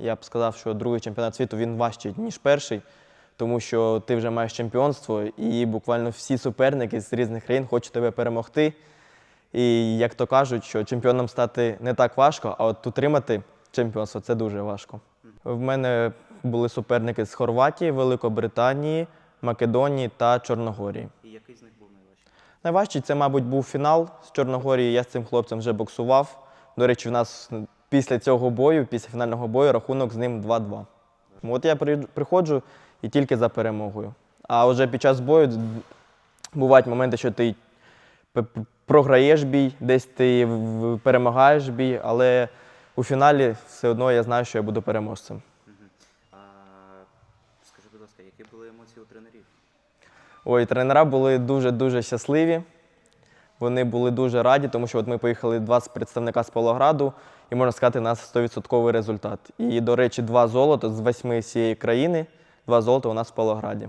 Я б сказав, що другий чемпіонат світу він важчий, ніж перший, тому що ти вже маєш чемпіонство, і буквально всі суперники з різних країн хочуть тебе перемогти. І як то кажуть, що чемпіоном стати не так важко, а от утримати чемпіонство це дуже важко. В мене були суперники з Хорватії, Великобританії, Македонії та Чорногорії. І який з них був найважчий? Найважчий це, мабуть, був фінал з Чорногорії. Я з цим хлопцем вже боксував. До речі, в нас після цього бою, після фінального бою, рахунок з ним 2-2. От я приходжу і тільки за перемогою. А вже під час бою бувають моменти, що ти програєш бій, десь ти перемагаєш бій, але у фіналі все одно я знаю, що я буду переможцем. Скажи, будь ласка, які були емоції у тренерів? Ой, тренера були дуже-дуже щасливі. Вони були дуже раді, тому що от ми поїхали два представника з Павлограду, і можна сказати, у нас 100% результат. І, до речі, два золота з восьми цієї країни, два золота у нас в Павлограді.